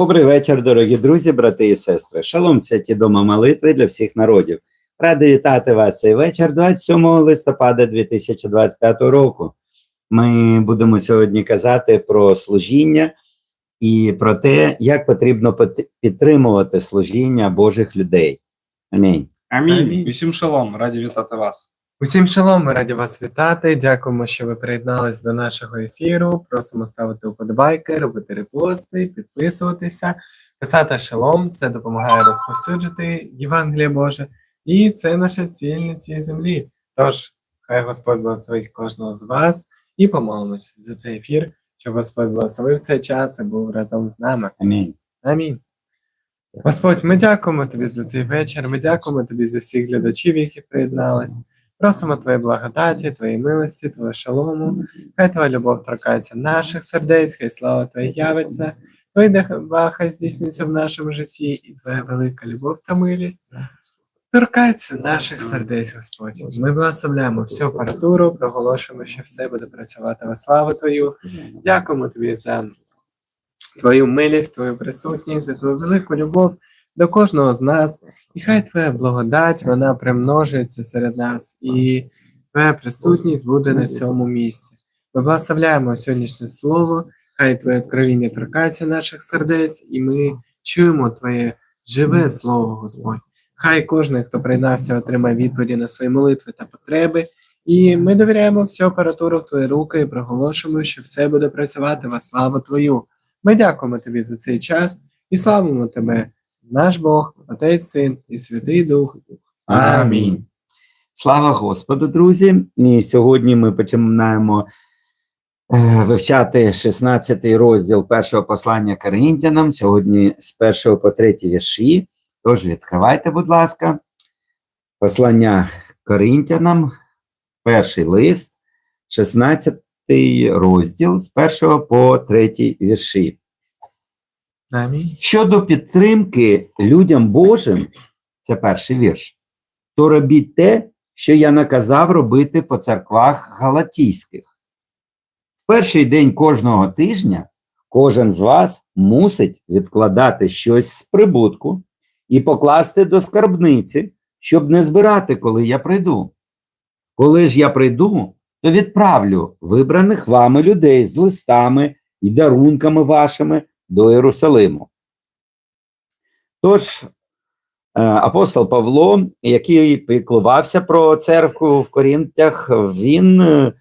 Добрий вечір, дорогі друзі, брати і сестри. Шалом, святі дома молитви для всіх народів. Радий вітати вас цей вечір 27 листопада 2025 року. Ми будемо сьогодні казати про служіння і про те, як потрібно підтримувати служіння Божих людей. Амінь. Амінь. Амінь. Усім шалом, раді вітати вас. Усім шалом, ми раді вас вітати. Дякуємо, що ви приєднались до нашого ефіру. Просимо ставити вподобайки, робити репости, підписуватися, писати шалом. Це допомагає розповсюджити Євангеліє Боже, і це наша ціль на цій землі. Тож, хай Господь благословить кожного з вас і помолимося за цей ефір, щоб Господь благословив цей час і був разом з нами. Амінь. Амінь. Господь, ми дякуємо тобі за цей вечір. Ми дякуємо тобі за всіх глядачів, які приєднались. Просимо Твої благодаті, Твої милості, Твого шалому. Хай Твоя любов торкається наших сердець, хай слава Твоя явиться, Твої дива хай здійсниться в нашому житті, і Твоя велика любов та милість торкається наших сердець, Господь. Ми благословляємо всю апаратуру, проголошуємо, що все буде працювати во славу Твою. Дякуємо Тобі за Твою милість, Твою присутність, за Твою велику любов до кожного з нас. І хай Твоя благодать, вона примножується серед нас, і Твоя присутність буде на цьому місці. Ми благословляємо сьогоднішнє слово, хай Твоє откровіння торкається наших сердець, і ми чуємо Твоє живе слово, Господь. Хай кожен, хто приєднався, отримає відповіді на свої молитви та потреби. І ми довіряємо всю апаратуру в Твої руки і проголошуємо, що все буде працювати во славу Твою. Ми дякуємо Тобі за цей час і славимо Тебе, наш Бог, Отець, Син і Святий Дух. Амінь. Слава Господу, друзі! І сьогодні ми починаємо е, вивчати 16 розділ першого послання Коринтянам. Сьогодні з першого по третій вірші. Тож відкривайте, будь ласка, послання Коринтянам, перший лист, 16 розділ з першого по третій вірші. Щодо підтримки людям Божим, це перший вірш, то робіть те, що я наказав робити по церквах галатійських. В перший день кожного тижня кожен з вас мусить відкладати щось з прибутку і покласти до скарбниці, щоб не збирати, коли я прийду. Коли ж я прийду, то відправлю вибраних вами людей з листами і дарунками вашими до Єрусалиму. Тож, е, апостол Павло, який піклувався про церкву в Корінтях, він е,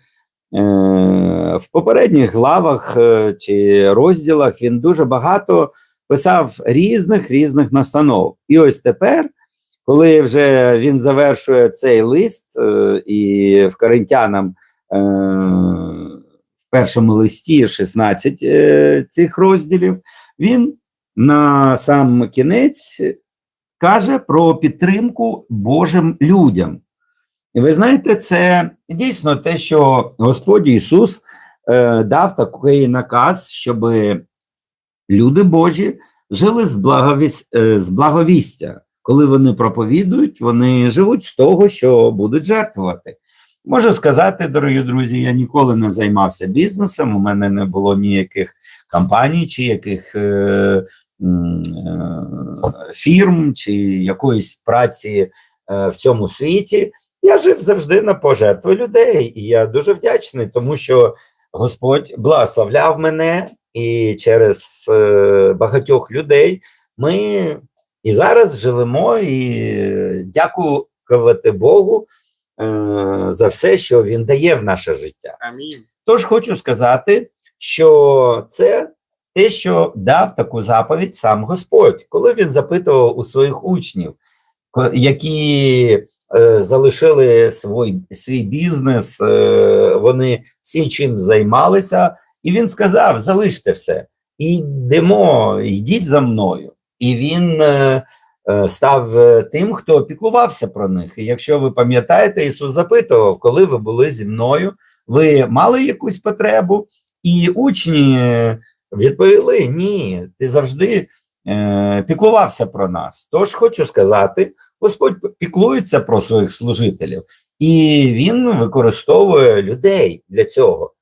в попередніх главах е, чи розділах він дуже багато писав різних різних настанов. І ось тепер, коли вже він завершує цей лист, і в Коринтянам першому листі 16 е, цих розділів, він на сам кінець каже про підтримку Божим людям. І ви знаєте, це дійсно те, що Господь Ісус е, дав такий наказ, щоб люди Божі жили з, благовіс, е, з благовістя. Коли вони проповідують, вони живуть з того, що будуть жертвувати. Можу сказати, дорогі друзі, я ніколи не займався бізнесом, у мене не було ніяких компаній чи яких е, е, фірм, чи якоїсь праці е, в цьому світі. Я жив завжди на пожертви людей, і я дуже вдячний, тому що Господь благословляв мене, і через е, багатьох людей ми і зараз живемо і дякувати Богу за все, що Він дає в наше життя. Амінь. Тож хочу сказати, що це те, що дав таку заповідь сам Господь, коли він запитував у своїх учнів, які е, залишили свій, свій бізнес, е, вони всі чим займалися, і він сказав: залиште все, і йдемо, йдіть за мною. І він е, е, став е, тим, хто піклувався про них. І якщо ви пам'ятаєте, Ісус запитував, коли ви були зі мною, ви мали якусь потребу? І учні е, відповіли: ні, ти завжди е, піклувався про нас. Тож хочу сказати, Господь піклується про своїх служителів, і Він використовує людей для цього.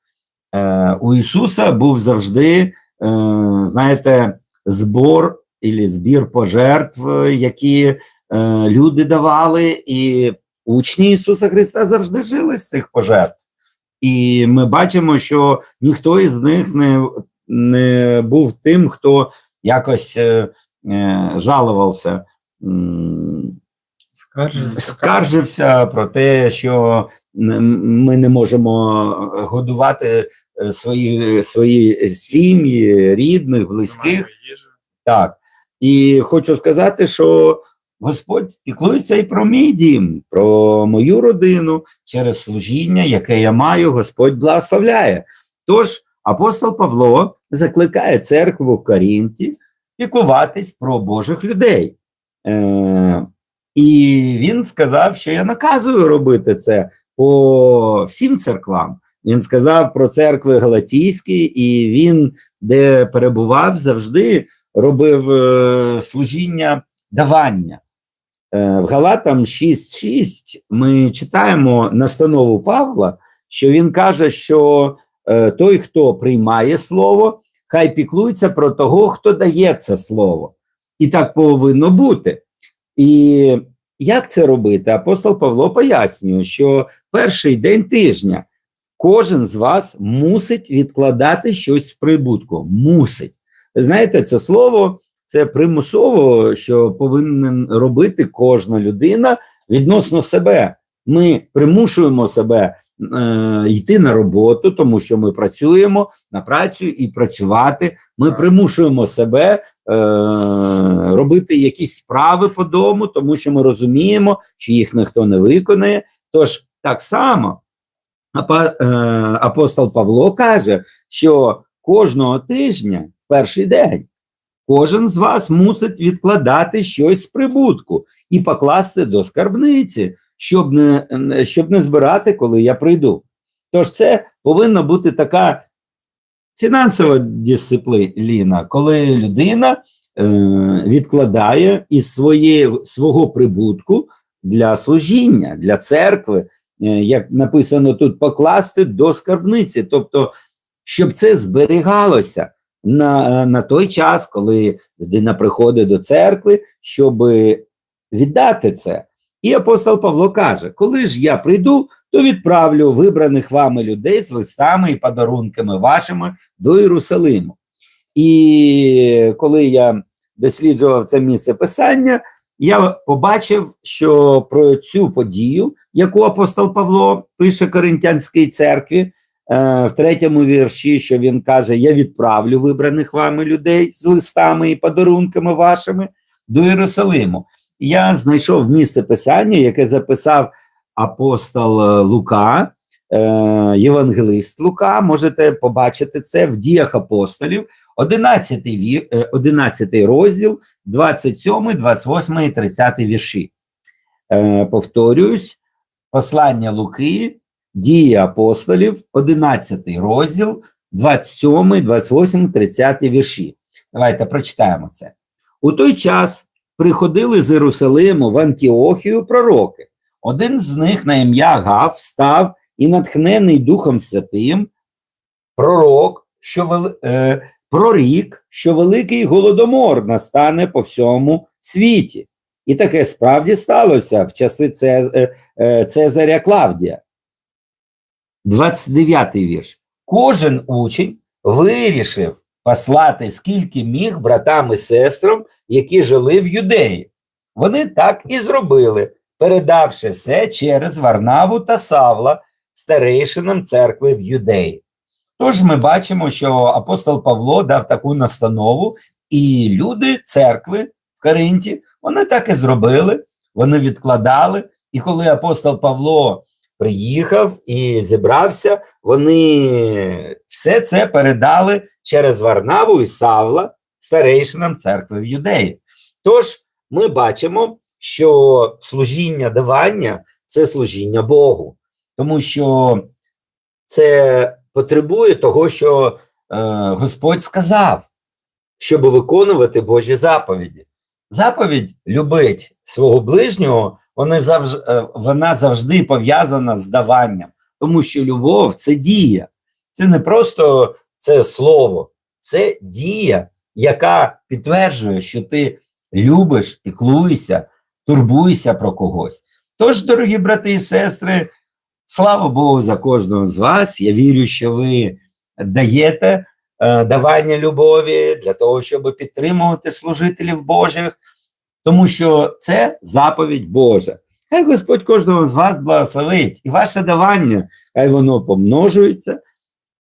Е, у Ісуса був завжди, е, знаєте, збор і збір пожертв, е, які е, люди давали, і учні Ісуса Христа завжди жили з цих пожертв. І ми бачимо, що ніхто із них не, не був тим, хто якось е, е, жалувався. Скаржився. скаржився про те, що ми не можемо годувати е, свої, свої сім'ї, рідних, близьких. Так. І хочу сказати, що Господь піклується і про мій дім, про мою родину через служіння, яке я маю, Господь благословляє. Тож апостол Павло закликає церкву в Корінті піклуватись про Божих людей. Е, і він сказав, що я наказую робити це по всім церквам. Він сказав про церкви Галатійські, і він, де перебував, завжди робив е, служіння давання. Е, в Галатам 6.6 ми читаємо настанову Павла, що він каже, що е, той, хто приймає слово, хай піклується про того, хто дає це слово. І так повинно бути. І як це робити? Апостол Павло пояснює, що перший день тижня кожен з вас мусить відкладати щось з прибутку. Мусить. Знаєте, це слово це примусово, що повинен робити кожна людина відносно себе. Ми примушуємо себе е, йти на роботу, тому що ми працюємо на працю і працювати. Ми примушуємо себе е, робити якісь справи по дому, тому що ми розуміємо, що їх ніхто не виконає. Тож так само е, апостол Павло каже, що кожного тижня, перший день, кожен з вас мусить відкладати щось з прибутку і покласти до скарбниці, щоб не, щоб не збирати, коли я прийду. Тож це повинна бути така фінансова дисципліна, коли людина е, відкладає із своє, свого прибутку для служіння, для церкви, е, як написано тут, покласти до скарбниці, тобто, щоб це зберігалося на, на той час, коли людина приходить до церкви, щоб віддати це. І апостол Павло каже: коли ж я прийду, то відправлю вибраних вами людей з листами і подарунками вашими до Єрусалиму. І коли я досліджував це місце писання, я побачив, що про цю подію, яку апостол Павло пише Коринтянській церкві, е, в третьому вірші, що він каже: Я відправлю вибраних вами людей з листами і подарунками вашими до Єрусалиму. Я знайшов місце писання, яке записав апостол е, Лука, е, євангелист Лука. Можете побачити це в діях апостолів, 11, вір, е, 11 розділ, 27, 28 і 30 вірші. Е, повторююсь, послання Луки, дії апостолів, 11 розділ, 27, 28, 30 вірші. Давайте прочитаємо це. У той час приходили з Єрусалиму в Антіохію пророки. Один з них на ім'я Гав став і натхнений Духом Святим, пророк, що вели, е, прорік, що великий голодомор настане по всьому світі. І таке справді сталося в часи Це, е, е, Цезаря Клавдія. 29 вірш. Кожен учень вирішив послати скільки міг братам і сестрам, які жили в юдеї. Вони так і зробили, передавши все через Варнаву та Савла старейшинам церкви в юдеї. Тож ми бачимо, що апостол Павло дав таку настанову, і люди церкви в Коринті, вони так і зробили, вони відкладали. І коли апостол Павло приїхав і зібрався, вони все це передали через Варнаву і Савла старейшинам церкви в Юдеї. Тож ми бачимо, що служіння давання це служіння Богу, тому що це потребує того, що е, Господь сказав, щоб виконувати Божі заповіді. Заповідь любить свого ближнього, вона завжди, вона завжди пов'язана з даванням, тому що любов це дія, це не просто це слово, це дія, яка підтверджує, що ти любиш, піклуєшся, турбуєшся про когось. Тож, дорогі брати і сестри, слава Богу за кожного з вас. Я вірю, що ви даєте е, давання любові для того, щоб підтримувати служителів Божих, тому що це заповідь Божа. Хай Господь кожного з вас благословить, і ваше давання, хай воно помножується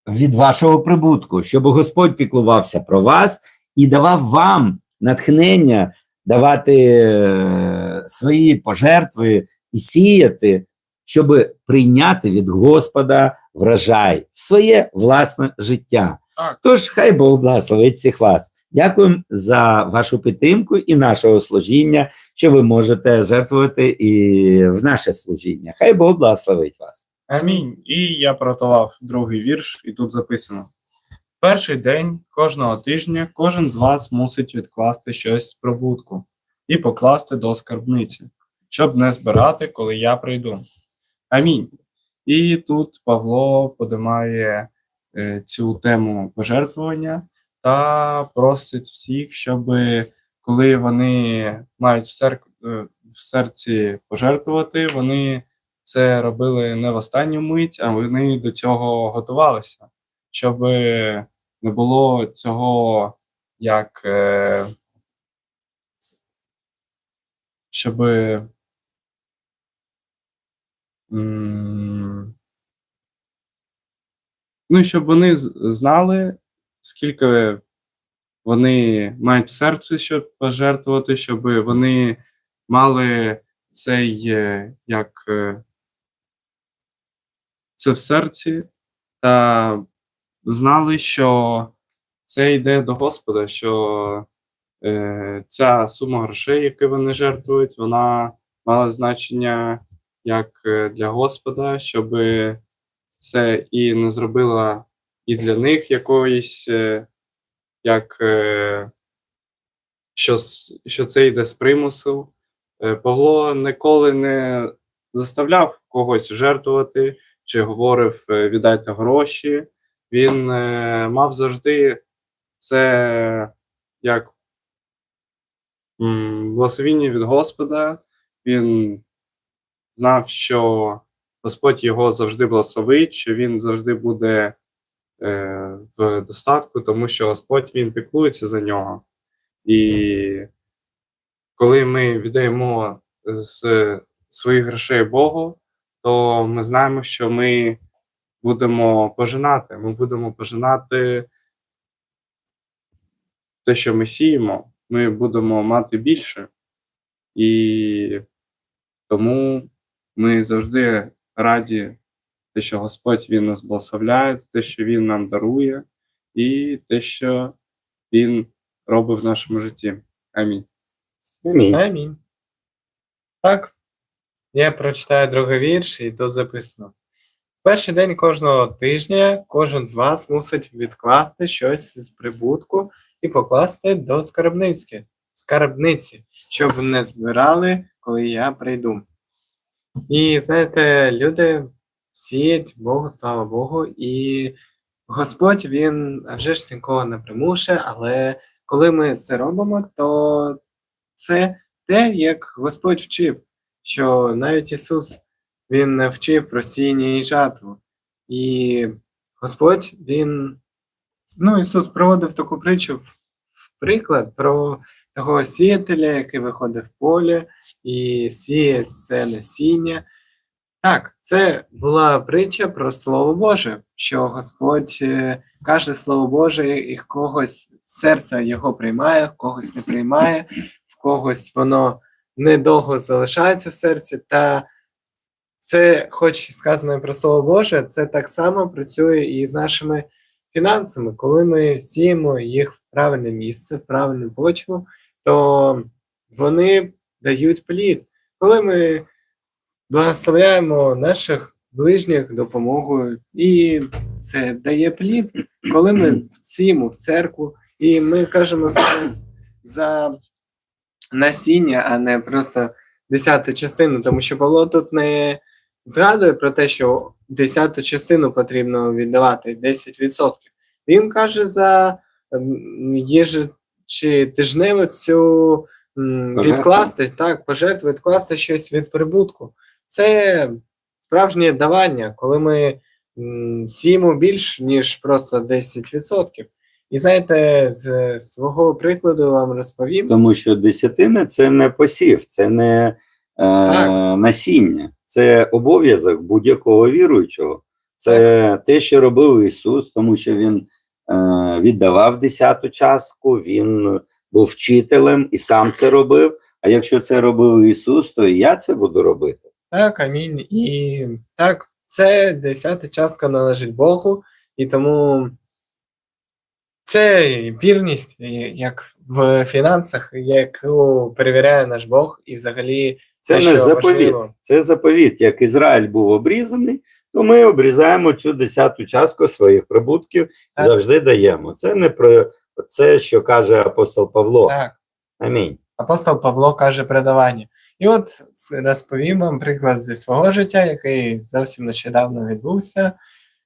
від вашого прибутку, щоб Господь піклувався про вас і давав вам натхнення давати е, свої пожертви і сіяти, щоб прийняти від Господа врожай в своє власне життя. Тож хай Бог благословить всіх вас. Дякуємо за вашу підтримку і нашого служіння, що ви можете жертвувати і в наше служіння. Хай Бог благословить вас. Амінь. І я протував другий вірш, і тут записано: перший день кожного тижня кожен з вас мусить відкласти щось з прибутку і покласти до скарбниці, щоб не збирати, коли я прийду. Амінь. І тут Павло подимає е, цю тему пожертвування та просить всіх, щоб коли вони мають в, сер... е, в серці пожертвувати, вони це робили не в останню мить, а вони до цього готувалися, щоб не було цього як. Е, щоб. Ну, щоб вони знали, скільки вони мають в серці, щоб пожертвувати, щоб вони мали цей е, як е, це в серці, та знали, що це йде до Господа, що е, ця сума грошей, які вони жертвують, вона мала значення як е, для Господа, щоб це і не зробило і для них якоїсь, е, як е, що, що це йде з примусу. Е, Павло ніколи не заставляв когось жертвувати чи говорив віддайте гроші. Він мав завжди це як благословіння від Господа. Він знав, що Господь його завжди благословить, що він завжди буде в достатку, тому що Господь він піклується за нього. І коли ми віддаємо з своїх грошей Богу, то ми знаємо, що ми будемо пожинати. Ми будемо пожинати те, що ми сіємо, ми будемо мати більше. І тому ми завжди раді, те, що Господь Він нас благословляє, те, що Він нам дарує, і те, що Він робить в нашому житті. Амінь. Амінь. Амінь. Так. Я прочитаю другий вірш, і тут записано. Перший день кожного тижня кожен з вас мусить відкласти щось з прибутку і покласти до скарбниці, скарбниці, щоб не збирали, коли я прийду. І знаєте, люди сіють Богу, слава Богу, і Господь він вже ж нікого не примушує, але коли ми це робимо, то це те, як Господь вчив, що навіть Ісус Він вчив про сіння і жатву. І Господь, Він, ну, Ісус проводив таку притчу в приклад про того сіятеля, який виходить в поле і сіє це насіння. Так, це була притча про Слово Боже, що Господь е, каже Слово Боже, і когось серце його приймає, в когось не приймає, в когось воно недовго залишається в серці. Та це, хоч сказано про Слово Боже, це так само працює і з нашими фінансами. Коли ми сіємо їх в правильне місце, в правильну почву, то вони дають плід. Коли ми благословляємо наших ближніх допомогою, і це дає плід, коли ми сіємо в церкву, і ми кажемо зараз за насіння, а не просто десяту частину, тому що Павло тут не згадує про те, що десяту частину потрібно віддавати 10%. Він каже за єж- чи тижневу цю відкласти, так, пожертву, відкласти щось від прибутку. Це справжнє давання, коли ми сіємо більш, ніж просто 10%. І знаєте, з свого прикладу вам розповім. Тому що десятина це не посів, це не е, насіння, це обов'язок будь-якого віруючого. Це те, що робив Ісус, тому що Він е, віддавав десяту частку, Він був вчителем і сам це робив. А якщо це робив Ісус, то і я це буду робити. Так, амінь. І так, це десята частка належить Богу, і тому це вірність, як в фінансах, яку перевіряє наш Бог, і взагалі Це наш заповіт. важливо. Це заповіт. Як Ізраїль був обрізаний, то ми обрізаємо цю десяту частку своїх прибутків Так. завжди даємо. Це не про це, що каже апостол Павло. так. Амінь. Апостол Павло каже передавання. І от розповім вам приклад зі свого життя, який зовсім нещодавно відбувся.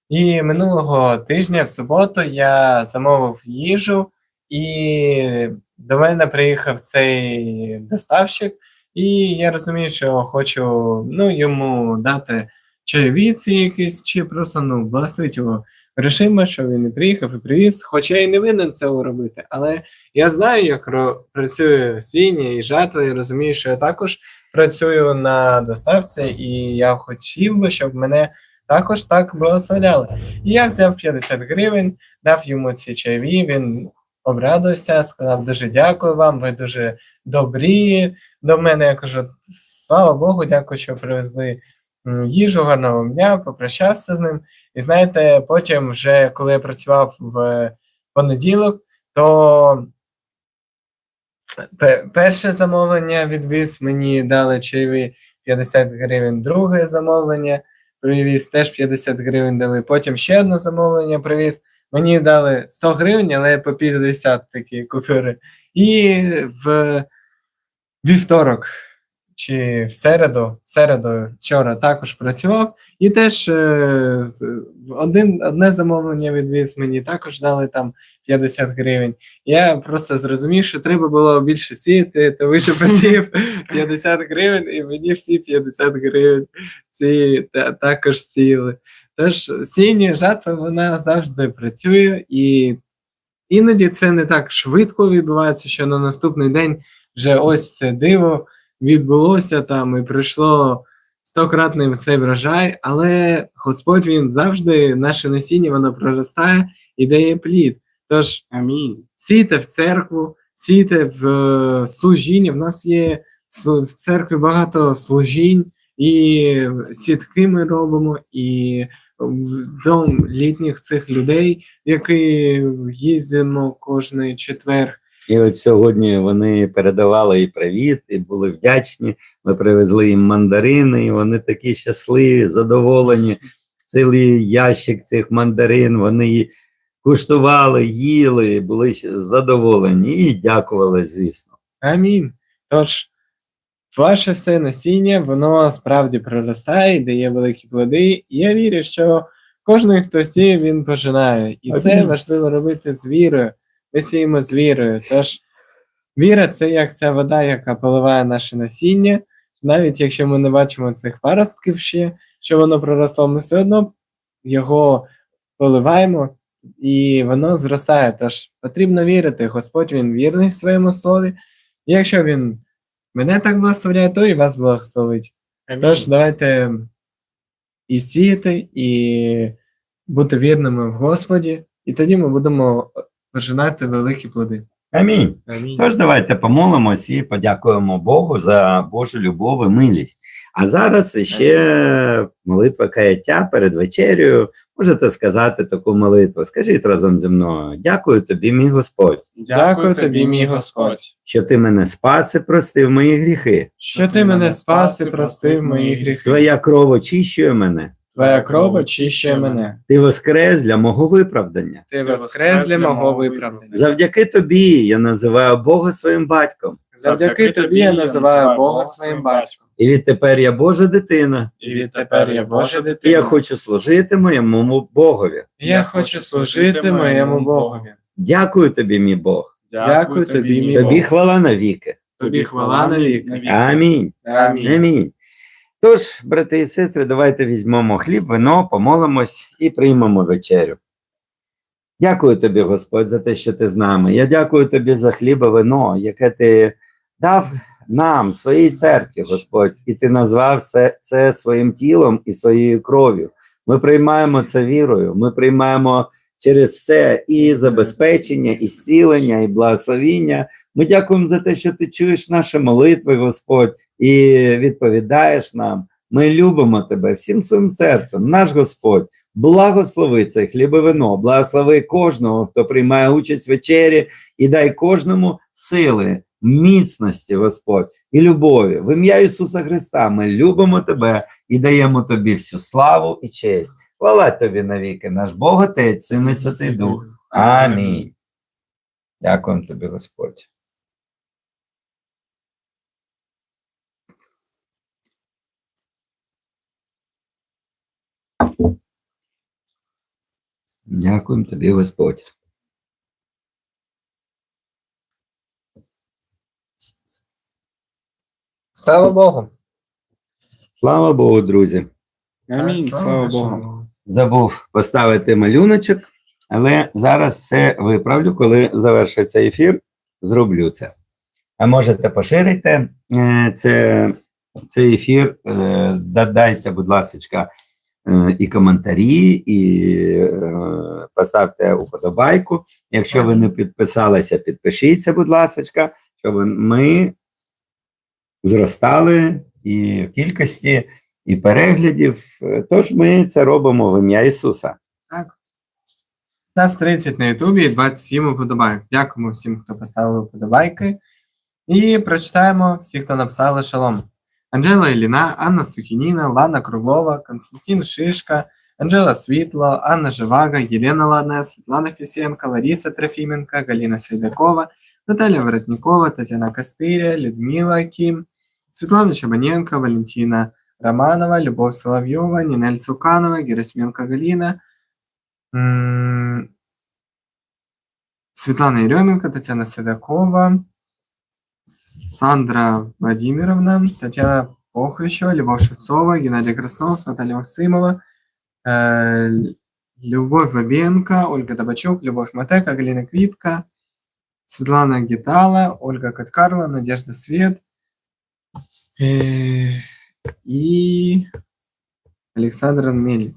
І минулого тижня, в суботу, я замовив їжу, і до мене приїхав цей доставщик, і я розумію, що хочу ну, йому дати чайовіці якісь, чи просто ну, благословити його грошима, що він і приїхав і привіз. Хоча я і не винен цього робити, але я знаю, як працює сіння і жатва, і розумію, що я також працюю на доставці, і я хотів би, щоб мене також так благословляли. І я взяв 50 гривень, дав йому ці чайові, він обрадувався, сказав дуже дякую вам, ви дуже добрі до мене. Я кажу, слава Богу, дякую, що привезли їжу, гарного дня, попрощався з ним. І знаєте, потім, вже коли я працював в понеділок, то перше замовлення відвіз, мені дали чайові 50 гривень, друге замовлення привіз, теж 50 гривень дали. Потім ще одне замовлення привіз. Мені дали 100 гривень, але по 50 такі купюри. І в вівторок чи в середу, в середу вчора також працював, і теж е, один, одне замовлення відвіз мені, також дали там 50 гривень. Я просто зрозумів, що треба було більше сіяти, то вище посів 50 гривень, і мені всі 50 гривень ці та, також сіяли. Тож сіння жатва вона завжди працює, і іноді це не так швидко відбувається, що на наступний день вже ось це диво відбулося там і прийшло стократний цей врожай, але Господь він завжди наше насіння воно проростає і дає плід. Тож Амінь. сійте в церкву, сійте в е, служіння. В нас є в церкві багато служінь, і сітки ми робимо, і в дом літніх цих людей, який їздимо кожний четвер. І от сьогодні вони передавали і привіт, і були вдячні. Ми привезли їм мандарини, і вони такі щасливі, задоволені. Цілий ящик цих мандарин. Вони її куштували, їли, були задоволені і дякували, звісно. Амінь. Тож, ваше все насіння, воно справді проростає, дає великі плоди. І я вірю, що кожен, хто сіє, він пожинає. І це важливо робити з вірою. Ми сіємо з вірою. Тож, віра це як ця вода, яка поливає наше насіння. Навіть якщо ми не бачимо цих паростків ще, що воно проросло, ми все одно його поливаємо, і воно зростає. Тож потрібно вірити. Господь він вірний в своєму слові. І якщо він мене так благословляє, то і вас благословить. Амінь. Тож давайте і сіяти, і бути вірними в Господі, і тоді ми будемо пожинати великі плоди. Амінь. Амінь. Тож давайте помолимось і подякуємо Богу за Божу любов і милість. А зараз ще молитва каяття перед вечерею. Можете сказати таку молитву. Скажіть разом зі мною: дякую тобі, мій Господь, Дякую тобі, мій Господь, що ти мене спас і простив мої гріхи. що ти мене спас і простив мої гріхи. Твоя кров очищує мене, Твоя кров очищує мене. ти воскрес для мого виправдання. Ти воскрес для мого виправдання. Завдяки тобі я називаю Бога своїм батьком, Завдяки тобі я називаю Бога своїм батьком. і відтепер я Божа дитина, І відтепер я Божа і я хочу служити моєму Богові. Я хочу служити моєму Богові. Дякую тобі, мій Бог, Дякую тобі, мій Тобі Бог. хвала навіки. Тобі хвала навіки. Амінь. Амінь. Амінь. Тож, брати і сестри, давайте візьмемо хліб, вино, помолимось і приймемо вечерю. Дякую тобі, Господь, за те, що ти з нами. Я дякую тобі за хліб і вино, яке ти дав нам, своїй церкві, Господь, і ти назвав це, це своїм тілом і своєю кров'ю. Ми приймаємо це вірою, ми приймаємо через це і забезпечення, і зцілення, і благословіння. Ми дякуємо за те, що ти чуєш наші молитви, Господь, і відповідаєш нам. Ми любимо тебе всім своїм серцем, наш Господь. Благослови це хліб і вино, благослови кожного, хто приймає участь в вечері, і дай кожному сили, міцності, Господь, і любові. В ім'я Ісуса Христа ми любимо Тебе і даємо Тобі всю славу і честь. Хвала Тобі навіки, наш Бог Отець, Син і Святий Дух. Амінь. Дякуємо Тобі, Господь. Дякуємо тобі, Господь. Слава Богу. Слава Богу, друзі. Амінь, слава Богу. Забув поставити малюночок, але зараз це виправлю, коли завершиться ефір, зроблю це. А можете поширити е, це, цей ефір, е, додайте, будь ласка, і коментарі, і е, поставте уподобайку. Якщо ви не підписалися, підпишіться, будь ласка, щоб ми зростали і в кількості, і переглядів. Е, Тож ми це робимо в ім'я Ісуса. Так. Нас 30 на Ютубі і 27 уподобайок. Дякуємо всім, хто поставив уподобайки. І прочитаємо всіх, хто написали шалом. Анжела Іліна, Анна Сухініна, Лана Круглова, Константин Шишка, Анжела Світло, Анна Живага, Єлена Ладна, Світлана Фісенко, Лариса Трофіменко, Галина Сейдакова, Наталя Воротникова, Тетяна Костиря, Людмила Кім, Світлана Чабаненко, Валентина Романова, Любов Соловйова, Нинель Цуканова, Герасименко Галина, Светлана Еременко, Татьяна Седокова, Сандра Владимировна, Татьяна Похрищева, Любовь Шевцова, Геннадий Краснов, Наталья Максимова, э, Любовь Бабенко, Ольга Табачук, Любовь Матека, Галина Квитка, Светлана Гитала, Ольга Каткарла, Надежда Свет э, и Олександр Мельник.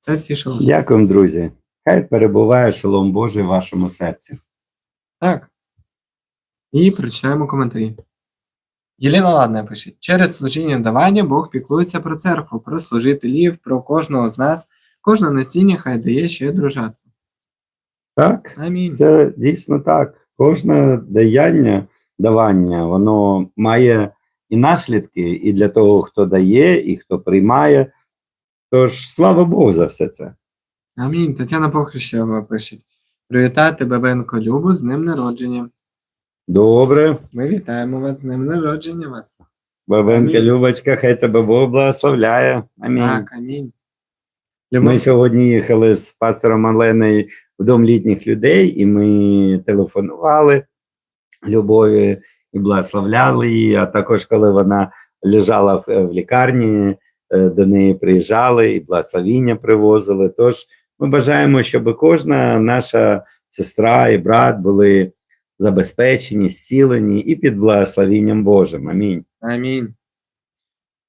Це всі шалом. Дякуємо, друзі. Хай перебуває шалом Божий в вашому серці. Так. І прочитаємо коментарі. Єлена Ладна пише: через служіння давання Бог піклується про церкву, про служителів, про кожного з нас. Кожне насіння хай дає щедру жатву. Так, Амінь. це дійсно так. Кожне даяння, давання, воно має і наслідки, і для того, хто дає, і хто приймає. Тож, слава Богу за все це. Амінь. Тетяна Похрещева пише: Привітати Бабенко Любу з днем народження. Добре, Ми вітаємо вас з днем народження вас. Бабенка. Любочка, хай тебе Бог благословляє. Амінь. Так, амінь. Ми сьогодні їхали з пастором Оленою в дом літніх людей, і ми телефонували Любові і благословляли її. А також, коли вона лежала в, в лікарні, е, до неї приїжджали і благословіння привозили. Тож ми бажаємо, щоб кожна наша сестра і брат були забезпечені, зцілені і під благословінням Божим. Амінь. Амінь.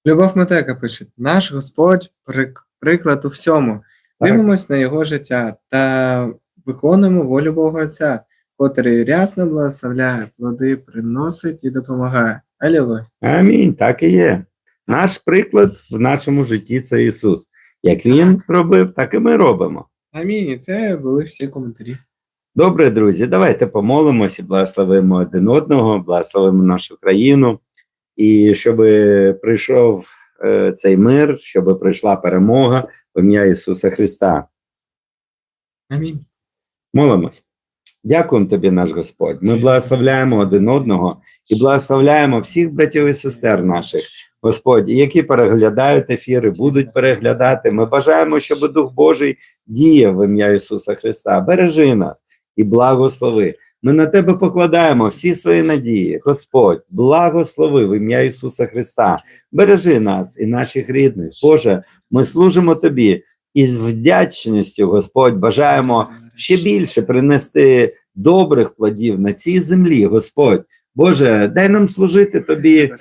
Любов Матека пише: наш Господь прик- приклад у всьому. Так. Дивимось на його життя та виконуємо волю Бога Отця, котрий рясно благословляє, плоди приносить і допомагає. Алілуя. Амінь, так і є. Наш приклад в нашому житті це Ісус. Як Він робив, так і ми робимо. Амінь. І це були всі коментарі. Добре, друзі, давайте помолимося, благословимо один одного, благословимо нашу країну, і щоб прийшов е, цей мир, щоб прийшла перемога в ім'я Ісуса Христа. Амінь. Молимось. Дякуємо тобі, наш Господь. Ми благословляємо один одного і благословляємо всіх братів і сестер наших, Господь, які переглядають ефіри, будуть переглядати. Ми бажаємо, щоб Дух Божий діяв в ім'я Ісуса Христа. Бережи нас і благослови. Ми на тебе покладаємо всі свої надії. Господь, благослови в ім'я Ісуса Христа. Бережи нас і наших рідних. Боже, ми служимо Тобі і з вдячністю, Господь, бажаємо ще більше принести добрих плодів на цій землі, Господь. Боже, дай нам служити Тобі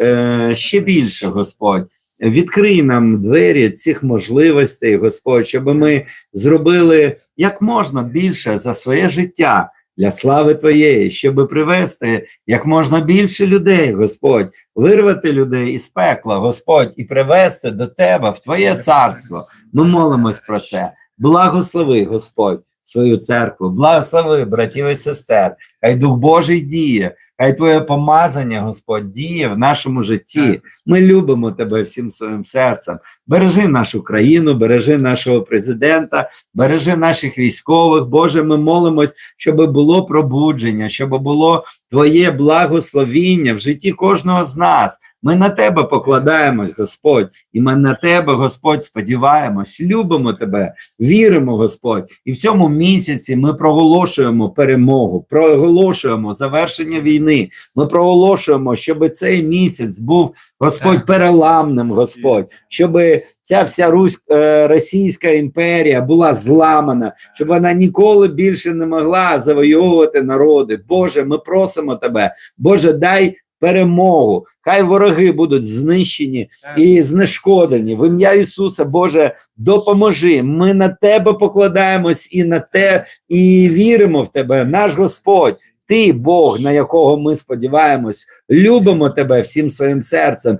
е, ще більше, Господь. Відкрий нам двері цих можливостей, Господь, щоб ми зробили як можна більше за своє життя для слави Твоєї, щоб привести як можна більше людей, Господь, вирвати людей із пекла, Господь, і привести до Тебе в Твоє царство. Ми молимось про це. Благослови, Господь, свою церкву, благослови братів і сестер. Хай Дух Божий діє, хай Твоє помазання, Господь, діє в нашому житті. Ми любимо тебе всім своїм серцем. Бережи нашу країну, бережи нашого президента, бережи наших військових. Боже, ми молимось, щоб було пробудження, щоб було Твоє благословіння в житті кожного з нас. Ми на тебе покладаємось, Господь, і ми на тебе, Господь, сподіваємось, любимо тебе, віримо, Господь. І в цьому місяці ми проголошуємо перемогу, проголошуємо завершення війни. Ми проголошуємо, щоб цей місяць був Господь переламним, Господь, щоб ця вся Русь, е, Російська імперія була зламана, щоб вона ніколи більше не могла завойовувати народи. Боже, ми просимо тебе, Боже, дай перемогу. Хай вороги будуть знищені і знешкодені. В ім'я Ісуса, Боже, допоможи. Ми на Тебе покладаємось і на те, і віримо в Тебе, наш Господь. Ти Бог, на якого ми сподіваємось, любимо тебе всім своїм серцем,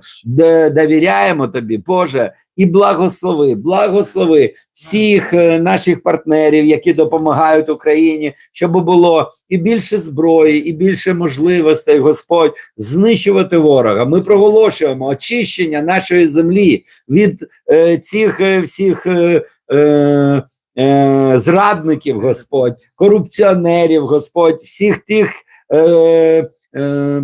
довіряємо тобі, Боже, і благослови, благослови всіх е, наших партнерів, які допомагають Україні, щоб було і більше зброї, і більше можливостей, Господь, знищувати ворога. Ми проголошуємо очищення нашої землі від е, цих е, всіх. Е, е, е, Зрадників, Господь, корупціонерів, Господь, всіх тих е, е,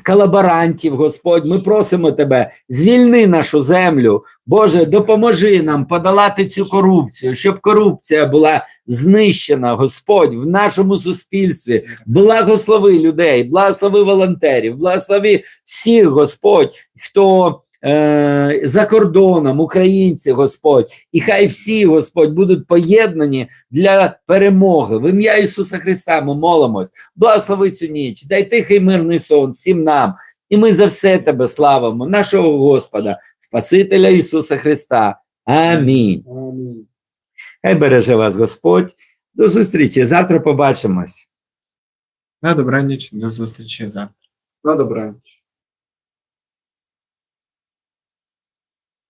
колаборантів, Господь, ми просимо Тебе, звільни нашу землю, Боже, допоможи нам подолати цю корупцію, щоб корупція була знищена, Господь, в нашому суспільстві. Благослови людей, благослови волонтерів, благослови всіх, Господь, хто е, за кордоном, українці, Господь, і хай всі, Господь, будуть поєднані для перемоги. В ім'я Ісуса Христа ми молимось. Благослови цю ніч, дай тихий мирний сон всім нам. І ми за все тебе славимо, нашого Господа, Спасителя Ісуса Христа. Амінь. Хай береже вас Господь. До зустрічі. Завтра побачимось. На добраніч, до зустрічі завтра. На добраніч.